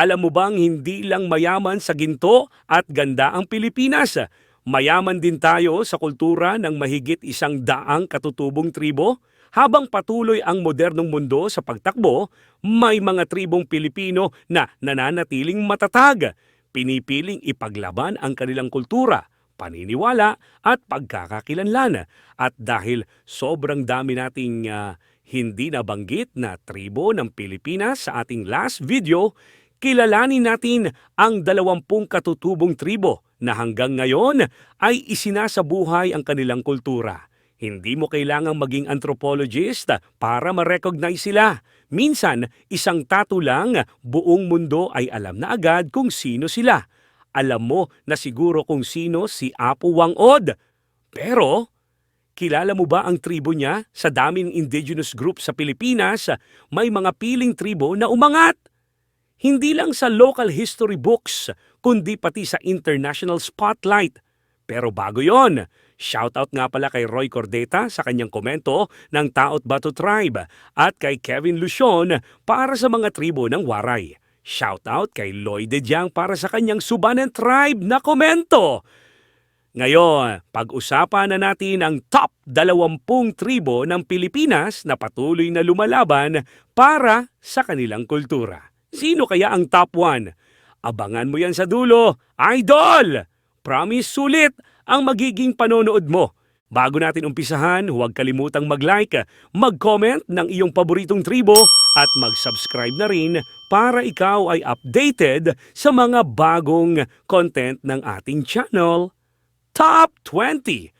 Alam mo bang hindi lang mayaman sa ginto at ganda ang Pilipinas? Mayaman din tayo sa kultura ng mahigit isang daang katutubong tribo? Habang patuloy ang modernong mundo sa pagtakbo, may mga tribong Pilipino na nananatiling matatag. Pinipiling ipaglaban ang kanilang kultura, paniniwala at pagkakakilanlan. At dahil sobrang dami nating ah, hindi nabanggit na tribo ng Pilipinas sa ating last video, kilalanin natin ang dalawampung katutubong tribo na hanggang ngayon ay isinasabuhay ang kanilang kultura. Hindi mo kailangang maging anthropologist para ma-recognize sila. Minsan, isang tato lang, buong mundo ay alam na agad kung sino sila. Alam mo na siguro kung sino si Apo Wangod. Pero, kilala mo ba ang tribo niya? Sa daming indigenous group sa Pilipinas, may mga piling tribo na umangat. Hindi lang sa local history books, kundi pati sa international spotlight. Pero bago yon, shoutout nga pala kay Roy Cordeta sa kanyang komento ng Taot Bato Tribe at kay Kevin Lucion para sa mga tribo ng Waray. Shoutout kay Lloyd De Diang para sa kanyang Subanen Tribe na komento. Ngayon, pag-usapan na natin ang top 20 tribo ng Pilipinas na patuloy na lumalaban para sa kanilang kultura. Sino kaya ang top 1? Abangan mo yan sa dulo, Idol! Promise sulit ang magiging panonood mo. Bago natin umpisahan, huwag kalimutang mag-like, mag-comment ng iyong paboritong tribo at mag-subscribe na rin para ikaw ay updated sa mga bagong content ng ating channel. Top 20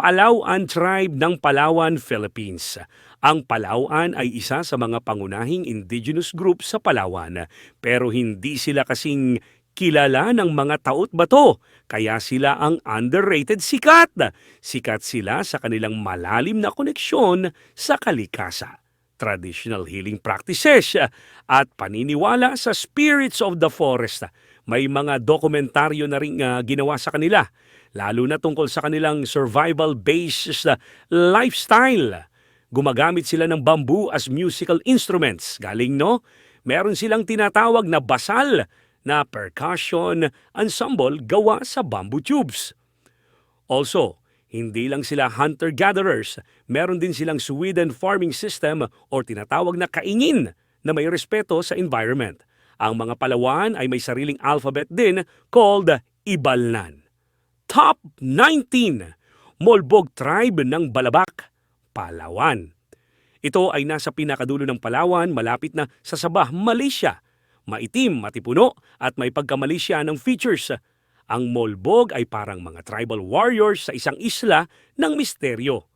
Palauan Tribe ng Palawan, Philippines. Ang Palauan ay isa sa mga pangunahing indigenous group sa Palawan, pero hindi sila kasing kilala ng mga taot bato, kaya sila ang underrated sikat. Sikat sila sa kanilang malalim na koneksyon sa kalikasa traditional healing practices at paniniwala sa spirits of the forest. May mga dokumentaryo na rin ah, ginawa sa kanila, lalo na tungkol sa kanilang survival-based ah, lifestyle. Gumagamit sila ng bamboo as musical instruments. Galing no? Meron silang tinatawag na basal na percussion ensemble gawa sa bamboo tubes. Also, hindi lang sila hunter-gatherers, meron din silang Sweden farming system o tinatawag na kaingin na may respeto sa environment. Ang mga Palawan ay may sariling alphabet din called Ibalnan. Top 19! Molbog Tribe ng Balabak, Palawan. Ito ay nasa pinakadulo ng Palawan malapit na sa Sabah, Malaysia. Maitim, matipuno at may pagkamalisya ng features. Ang Molbog ay parang mga tribal warriors sa isang isla ng misteryo.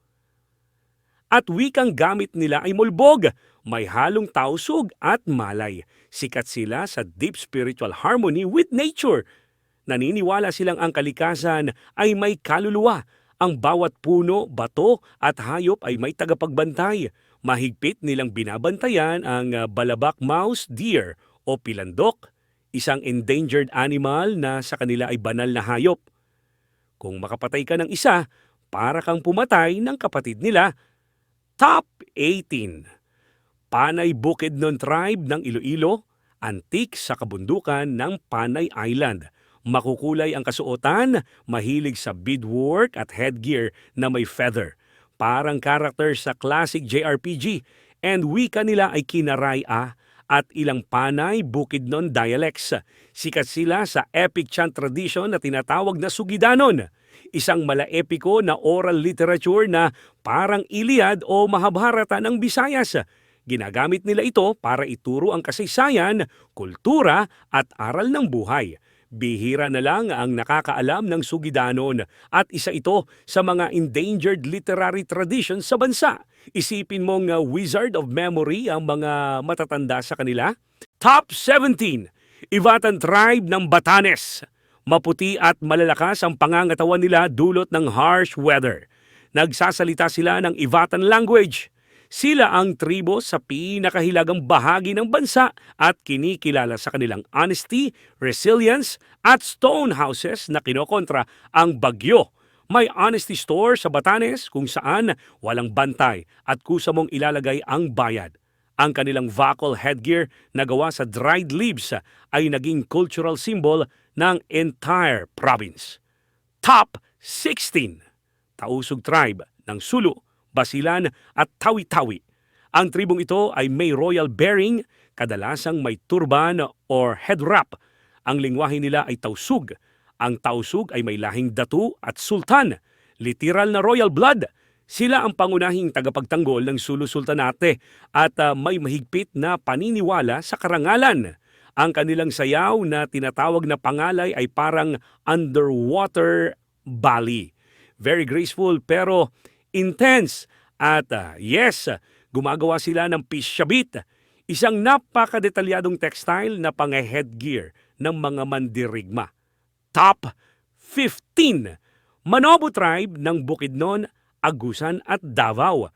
At wikang gamit nila ay Molbog, may halong tausog at malay. Sikat sila sa deep spiritual harmony with nature. Naniniwala silang ang kalikasan ay may kaluluwa. Ang bawat puno, bato at hayop ay may tagapagbantay. Mahigpit nilang binabantayan ang ah, balabak mouse deer o pilandok, isang endangered animal na sa kanila ay banal na hayop. Kung makapatay ka ng isa, para kang pumatay ng kapatid nila. Top 18 Panay Bukidnon Tribe ng Iloilo, antik sa kabundukan ng Panay Island. Makukulay ang kasuotan, mahilig sa beadwork at headgear na may feather. Parang character sa classic JRPG and wika nila ay Kinaraya at ilang Panay Bukidnon dialects. Sikat sila sa epic chant tradition na tinatawag na Sugidanon isang malaepiko na oral literature na parang Iliad o Mahabharata ng Visayas. Ginagamit nila ito para ituro ang kasaysayan, kultura at aral ng buhay. Bihira na lang ang nakakaalam ng Sugidanon at isa ito sa mga endangered literary traditions sa bansa. Isipin mong uh, wizard of memory ang mga matatanda sa kanila. Top 17, Ivatan Tribe ng Batanes. Maputi at malalakas ang pangangatawan nila dulot ng harsh weather. Nagsasalita sila ng Ivatan language. Sila ang tribo sa pinakahilagang bahagi ng bansa at kinikilala sa kanilang honesty, resilience at stone houses na kinokontra ang bagyo. May honesty store sa Batanes kung saan walang bantay at kusa mong ilalagay ang bayad. Ang kanilang vocal headgear na gawa sa dried leaves ay naging cultural symbol ng entire province. Top 16. Tausug tribe ng Sulu, Basilan at Tawi-Tawi. Ang tribong ito ay may royal bearing, kadalasang may turban or head wrap. Ang lingwahe nila ay tausug. Ang tausug ay may lahing datu at sultan, literal na royal blood. Sila ang pangunahing tagapagtanggol ng Sulu Sultanate at ah, may mahigpit na paniniwala sa karangalan. Ang kanilang sayaw na tinatawag na pangalay ay parang underwater ballet. Very graceful pero intense. At ah, yes, gumagawa sila ng pishabit, isang napakadetalyadong textile na pang-headgear ng mga mandirigma. Top 15. Manobo tribe ng Bukidnon, Agusan at Davao.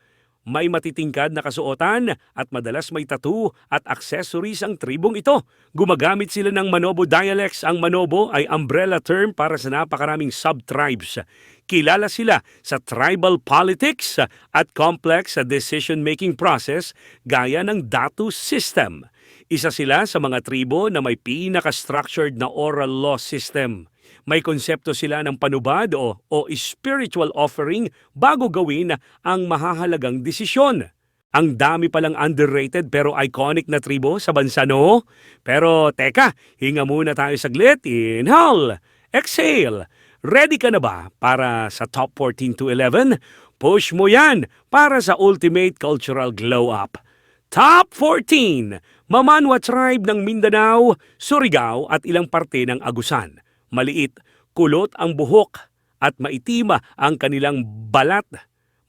May matitingkad na kasuotan at madalas may tattoo at accessories ang tribong ito. Gumagamit sila ng Manobo dialects. Ang Manobo ay umbrella term para sa napakaraming sub-tribes. Kilala sila sa tribal politics at complex decision-making process gaya ng Datu system. Isa sila sa mga tribo na may pinaka-structured na oral law system. May konsepto sila ng panubad o, o spiritual offering bago gawin ang mahahalagang desisyon. Ang dami palang underrated pero iconic na tribo sa bansa no? Pero teka, hinga muna tayo saglit. Inhale, exhale. Ready ka na ba para sa top 14 to 11? Push mo yan para sa ultimate cultural glow up. Top 14! Mamanwa Tribe ng Mindanao, Surigao at ilang parte ng Agusan. Maliit, kulot ang buhok at maitima ang kanilang balat.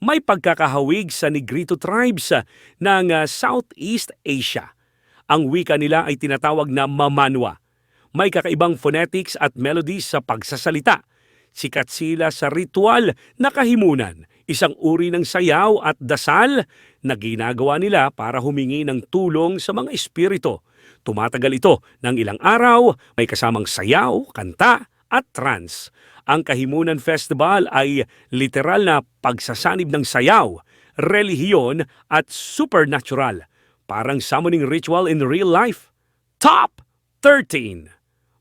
May pagkakahawig sa Negrito tribes ng ah, Southeast Asia. Ang wika nila ay tinatawag na Mamanwa. May kakaibang phonetics at melodies sa pagsasalita. Sikat sila sa ritual na kahimunan, isang uri ng sayaw at dasal na ginagawa nila para humingi ng tulong sa mga espiritu. Tumatagal ito ng ilang araw, may kasamang sayaw, kanta at trance. Ang Kahimunan Festival ay literal na pagsasanib ng sayaw, relihiyon at supernatural. Parang summoning ritual in real life. Top 13!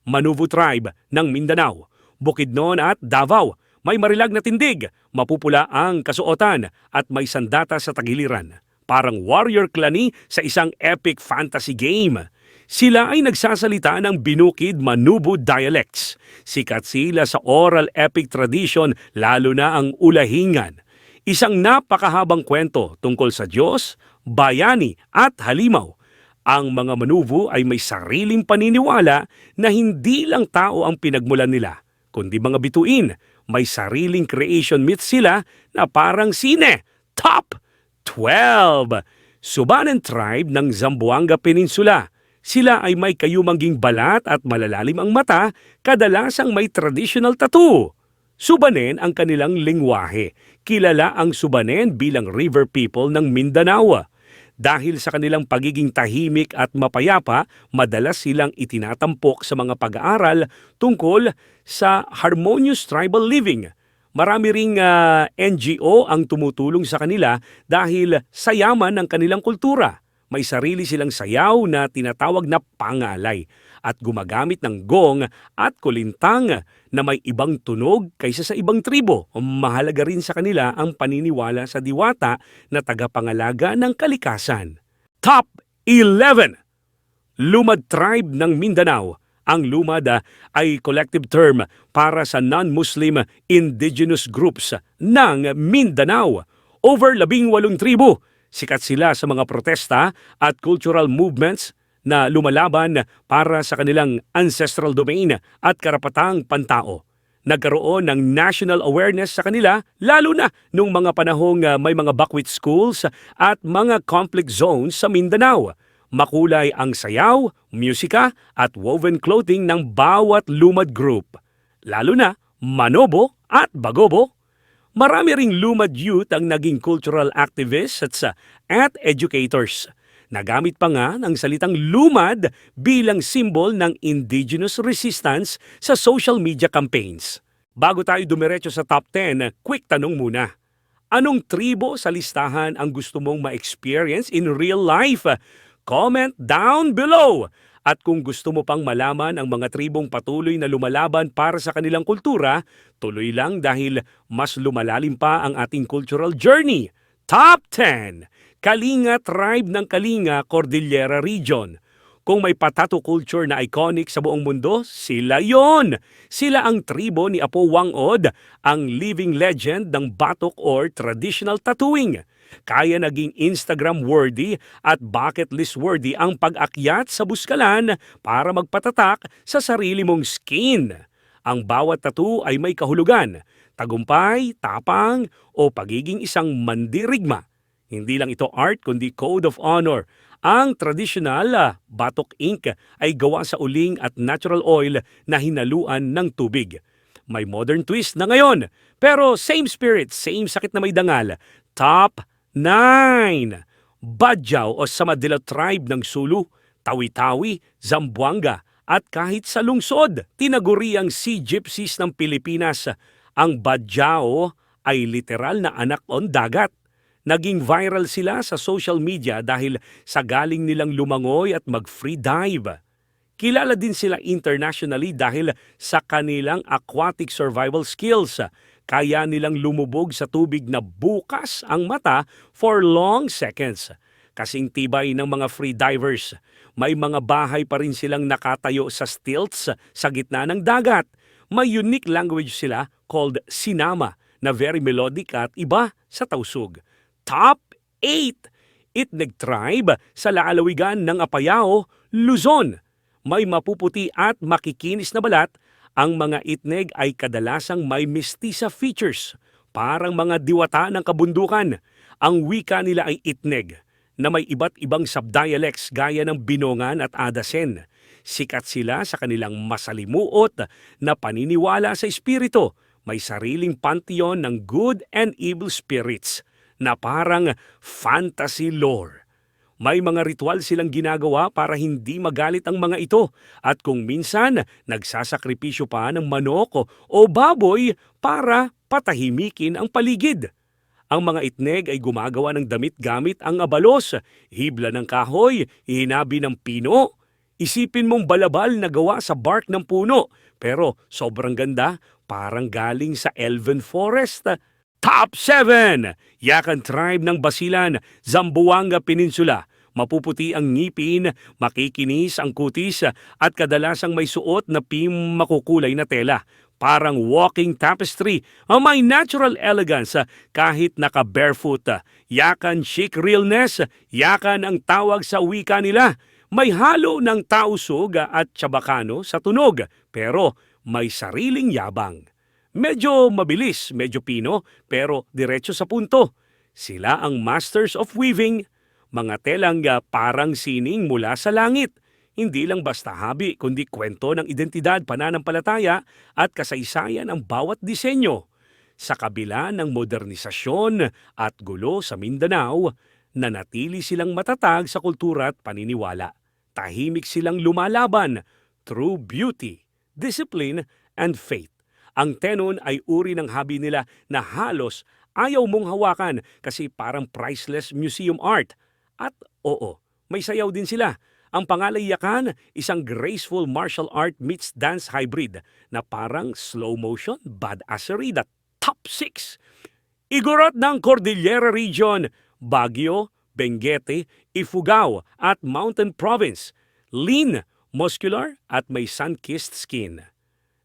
Manuvu Tribe ng Mindanao, Bukidnon at Davao. May marilag na tindig, mapupula ang kasuotan at may sandata sa tagiliran. Parang warrior clani sa isang epic fantasy game. Sila ay nagsasalita ng binukid Manubu dialects. Sikat sila sa oral epic tradition lalo na ang ulahingan. Isang napakahabang kwento tungkol sa Diyos, bayani at halimaw. Ang mga manubo ay may sariling paniniwala na hindi lang tao ang pinagmulan nila, kundi mga bituin. May sariling creation myth sila na parang sine. Top 12! Subanan tribe ng Zamboanga Peninsula. Sila ay may kayumangging balat at malalalim ang mata, kadalasang may traditional tattoo. Subanen ang kanilang lingwahe. Kilala ang Subanen bilang river people ng Mindanao. Dahil sa kanilang pagiging tahimik at mapayapa, madalas silang itinatampok sa mga pag-aaral tungkol sa harmonious tribal living. Marami ring ah, NGO ang tumutulong sa kanila dahil sa yaman ng kanilang kultura. May sarili silang sayaw na tinatawag na pangalay at gumagamit ng gong at kulintang na may ibang tunog kaysa sa ibang tribo. Mahalaga rin sa kanila ang paniniwala sa diwata na tagapangalaga ng kalikasan. Top 11! Lumad Tribe ng Mindanao. Ang Lumad ay collective term para sa non-Muslim indigenous groups ng Mindanao. Over labing walong tribo. Sikat sila sa mga protesta at cultural movements na lumalaban para sa kanilang ancestral domain at karapatang pantao. Nagkaroon ng national awareness sa kanila lalo na nung mga panahong ah, may mga bakwit schools at mga conflict zones sa Mindanao. Makulay ang sayaw, musika at woven clothing ng bawat lumad group. Lalo na Manobo at Bagobo. Marami ring lumad youth ang naging cultural activists at sa at educators. Nagamit pa nga ng salitang lumad bilang simbol ng indigenous resistance sa social media campaigns. Bago tayo dumiretso sa top 10, quick tanong muna. Anong tribo sa listahan ang gusto mong ma-experience in real life? Comment down below! At kung gusto mo pang malaman ang mga tribong patuloy na lumalaban para sa kanilang kultura, tuloy lang dahil mas lumalalim pa ang ating cultural journey. Top 10! Kalinga Tribe ng Kalinga, Cordillera Region. Kung may patato culture na iconic sa buong mundo, sila yon. Sila ang tribo ni Apo Wangod, ang living legend ng batok or traditional tattooing. Kaya naging Instagram-worthy at bucket list-worthy ang pag-akyat sa buskalan para magpatatak sa sarili mong skin. Ang bawat tattoo ay may kahulugan, tagumpay, tapang, o pagiging isang mandirigma. Hindi lang ito art kundi code of honor. Ang traditional ah, batok ink ay gawa sa uling at natural oil na hinaluan ng tubig. May modern twist na ngayon, pero same spirit, same sakit na may dangal. Top 9! Badyaw o Samadila tribe ng Sulu, Tawi-Tawi, Zamboanga at kahit sa lungsod, tinaguri ang Sea Gypsies ng Pilipinas. Ang Badyaw ay literal na anak on dagat. Naging viral sila sa social media dahil sa galing nilang lumangoy at mag-free dive. Kilala din sila internationally dahil sa kanilang aquatic survival skills. Kaya nilang lumubog sa tubig na bukas ang mata for long seconds. Kasing tibay ng mga free divers, may mga bahay pa rin silang nakatayo sa stilts sa gitna ng dagat. May unique language sila called Sinama na very melodic at iba sa tausug. Top 8! Itneg Tribe sa lalawigan ng Apayao, Luzon. May mapuputi at makikinis na balat, ang mga itneg ay kadalasang may mestiza features, parang mga diwata ng kabundukan. Ang wika nila ay itneg, na may iba't ibang subdialects gaya ng Binongan at Adasen. Sikat sila sa kanilang masalimuot na paniniwala sa espiritu. May sariling pantheon ng good and evil spirits na parang fantasy lore. May mga ritual silang ginagawa para hindi magalit ang mga ito at kung minsan nagsasakripisyo pa ng manok o- baboy para patahimikin ang paligid. Ang mga itneg ay gumagawa ng damit gamit ang abalos, hibla ng kahoy, hinabi ng pino. Isipin mong balabal na gawa sa bark ng puno, pero sobrang ganda, parang galing sa Elven Forest. Top 7! Yakan Tribe ng Basilan, Zamboanga Peninsula. Mapuputi ang ngipin, makikinis ang kutis, at kadalasang may suot na pim makukulay na tela. Parang walking tapestry, ang may natural elegance kahit naka-barefoot. Yakan chic realness, yakan ang tawag sa wika nila. May halo ng tausog at tsabakano sa tunog, pero may sariling yabang. Medyo mabilis, medyo pino, pero diretso sa punto. Sila ang masters of weaving, mga telang parang sining mula sa langit. Hindi lang basta habi, kundi kwento ng identidad, pananampalataya at kasaysayan ang bawat disenyo. Sa kabila ng modernisasyon at gulo sa Mindanao, nanatili silang matatag sa kultura at paniniwala. Tahimik silang lumalaban through beauty, discipline, and faith. Ang tenon ay uri ng habi nila na halos ayaw mong hawakan kasi parang priceless museum art. At oo, may sayaw din sila. Ang pangalayakan, isang graceful martial art meets dance hybrid na parang slow motion badassery na top 6. Igorot ng Cordillera Region, Baguio, Benguete, Ifugao at Mountain Province. Lean, muscular at may sun-kissed skin.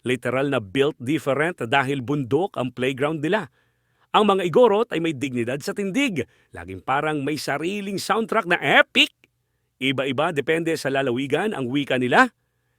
Literal na built different dahil bundok ang playground nila. Ang mga igorot ay may dignidad sa tindig. Laging parang may sariling soundtrack na epic. Iba-iba depende sa lalawigan ang wika nila.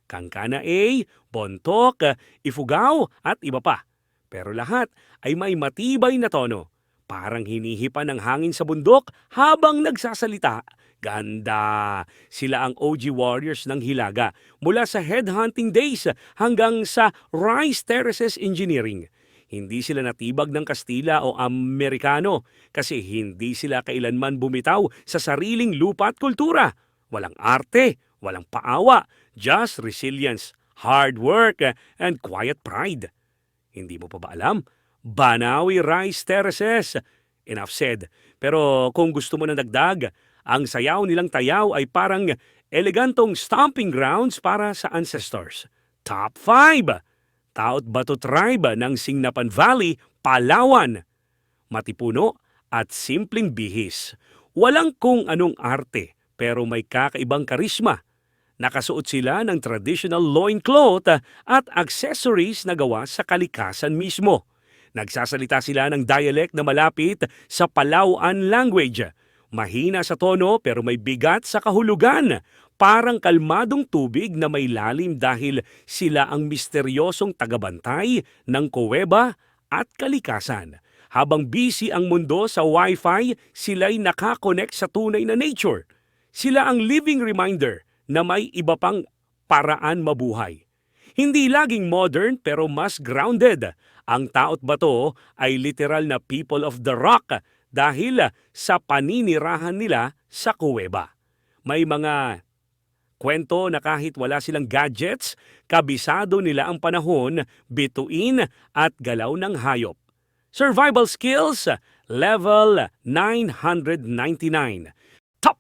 Kangkana A, Bontok, Ifugao at iba pa. Pero lahat ay may matibay na tono. Parang hinihipan ng hangin sa bundok habang nagsasalita. Ganda! Sila ang OG warriors ng Hilaga mula sa headhunting days hanggang sa Rice Terraces Engineering. Hindi sila natibag ng Kastila o Amerikano kasi hindi sila kailanman bumitaw sa sariling lupa at kultura. Walang arte, walang paawa, just resilience, hard work, and quiet pride. Hindi mo pa ba alam? Banawi Rice Terraces. enough said. Pero kung gusto mo na dagdag, ang sayaw nilang tayaw ay parang elegantong stomping grounds para sa ancestors. Top 5! Taot Bato Tribe ng Singnapan Valley, Palawan. Matipuno at simpleng bihis. Walang kung anong arte, pero may kakaibang karisma. Nakasuot sila ng traditional loincloth at accessories na gawa sa kalikasan mismo. Nagsasalita sila ng dialect na malapit sa Palauan language. Mahina sa tono pero may bigat sa kahulugan. Parang kalmadong tubig na may lalim dahil sila ang misteryosong tagabantay ng kuweba at kalikasan. Habang busy ang mundo sa Wi-Fi, sila'y nakakonect sa tunay na nature. Sila ang living reminder na may iba pang paraan mabuhay. Hindi laging modern pero mas grounded. Ang taot bato ay literal na people of the rock dahil sa paninirahan nila sa kuweba. May mga kwento na kahit wala silang gadgets, kabisado nila ang panahon, bituin at galaw ng hayop. Survival skills, level 999. Top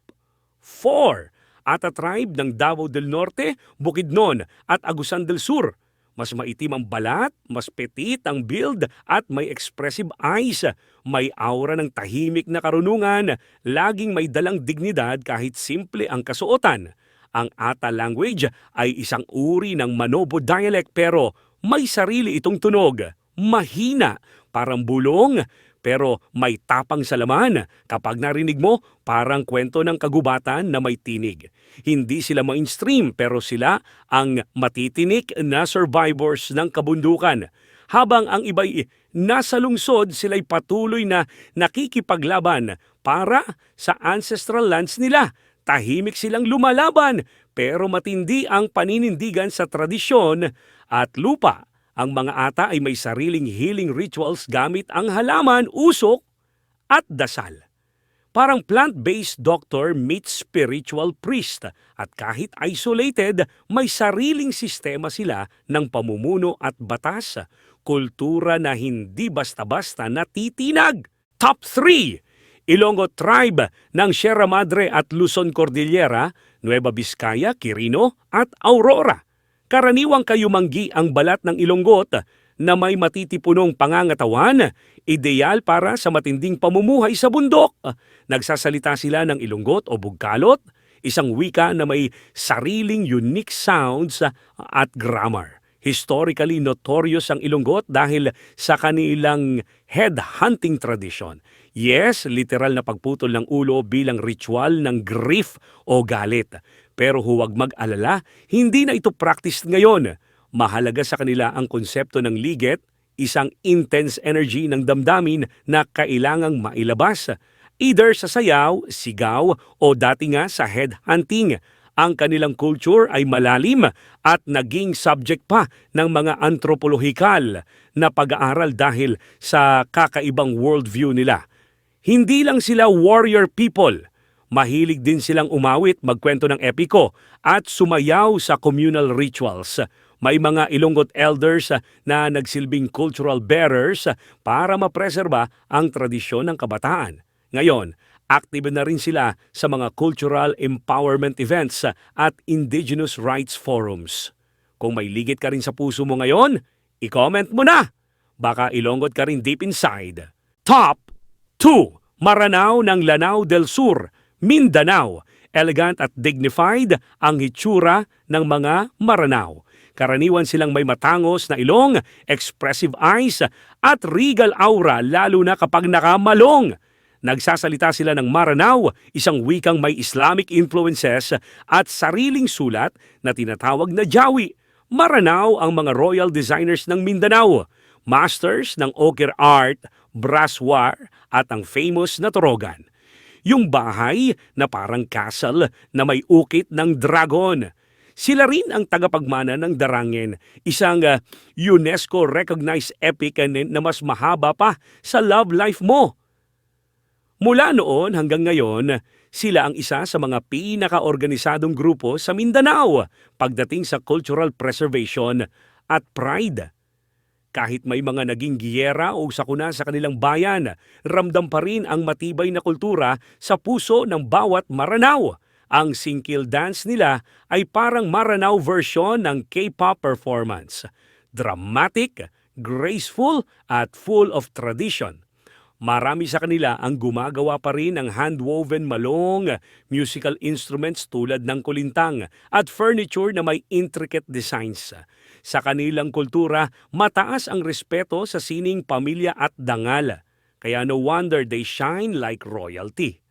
4 Ata tribe ng Davao del Norte, Bukidnon at Agusan del Sur. Mas maitim ang balat, mas petit ang build at may expressive eyes. May aura ng tahimik na karunungan, laging may dalang dignidad kahit simple ang kasuotan. Ang Ata language ay isang uri ng Manobo dialect pero may sarili itong tunog. Mahina, parang bulong, pero may tapang sa laman. Kapag narinig mo, parang kwento ng kagubatan na may tinig. Hindi sila mainstream pero sila ang matitinik na survivors ng kabundukan. Habang ang iba'y nasa lungsod, sila'y patuloy na nakikipaglaban para sa ancestral lands nila. Tahimik silang lumalaban pero matindi ang paninindigan sa tradisyon at lupa. Ang mga ata ay may sariling healing rituals gamit ang halaman, usok at dasal. Parang plant-based doctor meets spiritual priest at kahit isolated, may sariling sistema sila ng pamumuno at batas, kultura na hindi basta-basta natitinag. Top 3! Ilonggo Tribe ng Sierra Madre at Luzon Cordillera, Nueva Vizcaya, Quirino at Aurora. Karaniwang kayumanggi ang balat ng ilonggot na may matitipunong pangangatawan, ideal para sa matinding pamumuhay sa bundok. Nagsasalita sila ng ilonggot o bugkalot, isang wika na may sariling unique sounds at grammar. Historically notorious ang ilonggot dahil sa kanilang head-hunting tradition. Yes, literal na pagputol ng ulo bilang ritual ng grief o galit. Pero huwag mag-alala, hindi na ito practice ngayon. Mahalaga sa kanila ang konsepto ng liget, isang intense energy ng damdamin na kailangang mailabas. Either sa sayaw, sigaw o dati nga sa headhunting. Ang kanilang culture ay malalim at naging subject pa ng mga antropolohikal na pag-aaral dahil sa kakaibang worldview nila. Hindi lang sila warrior people – Mahilig din silang umawit, magkwento ng epiko at sumayaw sa communal rituals. May mga Ilonggot elders na nagsilbing cultural bearers para mapreserba ang tradisyon ng kabataan. Ngayon, active na rin sila sa mga cultural empowerment events at indigenous rights forums. Kung may ligit ka rin sa puso mo ngayon, i-comment mo na. Baka ilonggot ka rin deep inside. Top 2. Maranao ng Lanao del Sur Mindanao. Elegant at dignified ang hitsura ng mga Maranao. Karaniwan silang may matangos na ilong, expressive eyes at regal aura lalo na kapag nakamalong. Nagsasalita sila ng Maranao, isang wikang may Islamic influences at sariling sulat na tinatawag na Jawi. Maranao ang mga royal designers ng Mindanao, masters ng ochre art, brassware at ang famous na torogan. Yung bahay na parang castle na may ukit ng dragon. Sila rin ang tagapagmana ng Darangen, isang uh, UNESCO-recognized epic na mas mahaba pa sa love life mo. Mula noon hanggang ngayon, sila ang isa sa mga pinakaorganisadong grupo sa Mindanao pagdating sa cultural preservation at pride. Kahit may mga naging giyera o sakuna sa kanilang bayan, ramdam pa rin ang matibay na kultura sa puso ng bawat Maranao. Ang singkil dance nila ay parang Maranao version ng K-pop performance. Dramatic, graceful, at full of tradition. Marami sa kanila ang gumagawa pa rin ng handwoven malong, musical instruments tulad ng kulintang at furniture na may intricate designs. Sa kanilang kultura, mataas ang respeto sa sining pamilya at dangal. Kaya no wonder they shine like royalty.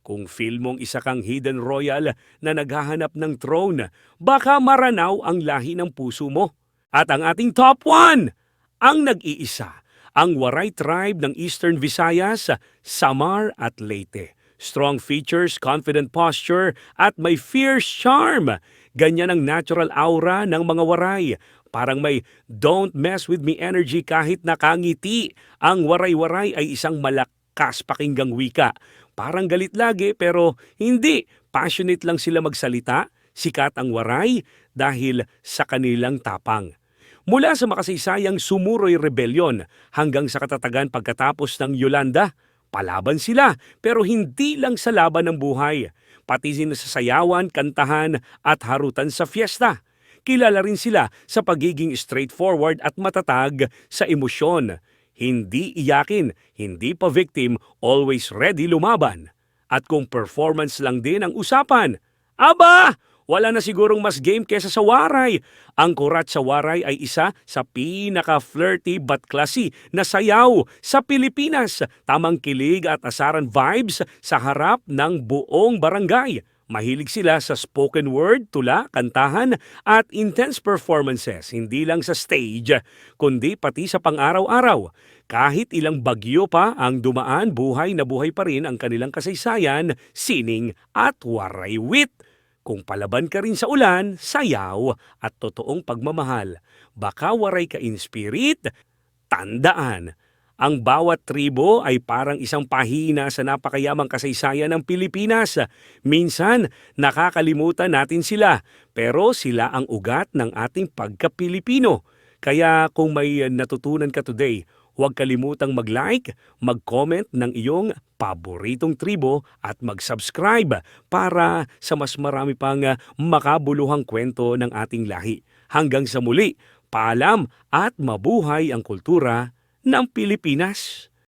Kung feel mong isa kang hidden royal na naghahanap ng throne, baka maranaw ang lahi ng puso mo. At ang ating top 1, ang nag-iisa, ang Waray tribe ng Eastern Visayas, Samar at Leyte. Strong features, confident posture, at may fierce charm. Ganyan ang natural aura ng mga waray. Parang may don't mess with me energy kahit nakangiti. Ang waray-waray ay isang malakas pakinggang wika. Parang galit lagi pero hindi. Passionate lang sila magsalita. Sikat ang waray dahil sa kanilang tapang. Mula sa makasaysayang Sumuroy Rebellion hanggang sa katatagan pagkatapos ng Yolanda, palaban sila pero hindi lang sa laban ng buhay, pati sin sa sayawan, kantahan at harutan sa fiesta. Kilala rin sila sa pagiging straightforward at matatag sa emosyon. Hindi iyakin, hindi pa victim, always ready lumaban. At kung performance lang din ang usapan, aba, wala na sigurong mas game kesa sa waray. Ang kurat sa waray ay isa sa pinaka-flirty but classy na sayaw sa Pilipinas. Tamang kilig at asaran vibes sa harap ng buong barangay. Mahilig sila sa spoken word, tula, kantahan at intense performances, hindi lang sa stage, kundi pati sa pang-araw-araw. Kahit ilang bagyo pa ang dumaan, buhay na buhay pa rin ang kanilang kasaysayan, sining at waray wit. Kung palaban ka rin sa ulan, sayaw at totoong pagmamahal, baka waray ka in spirit, tandaan, ang bawat tribo ay parang isang pahina sa napakayamang kasaysayan ng Pilipinas. Minsan, nakakalimutan natin sila, pero sila ang ugat ng ating pagka-Pilipino. Kaya kung may natutunan ka today, huwag kalimutang mag-like, mag-comment ng iyong paboritong tribo at mag-subscribe para sa mas marami pang ah, makabuluhang kwento ng ating lahi. Hanggang sa muli, paalam at mabuhay ang kultura ng Pilipinas.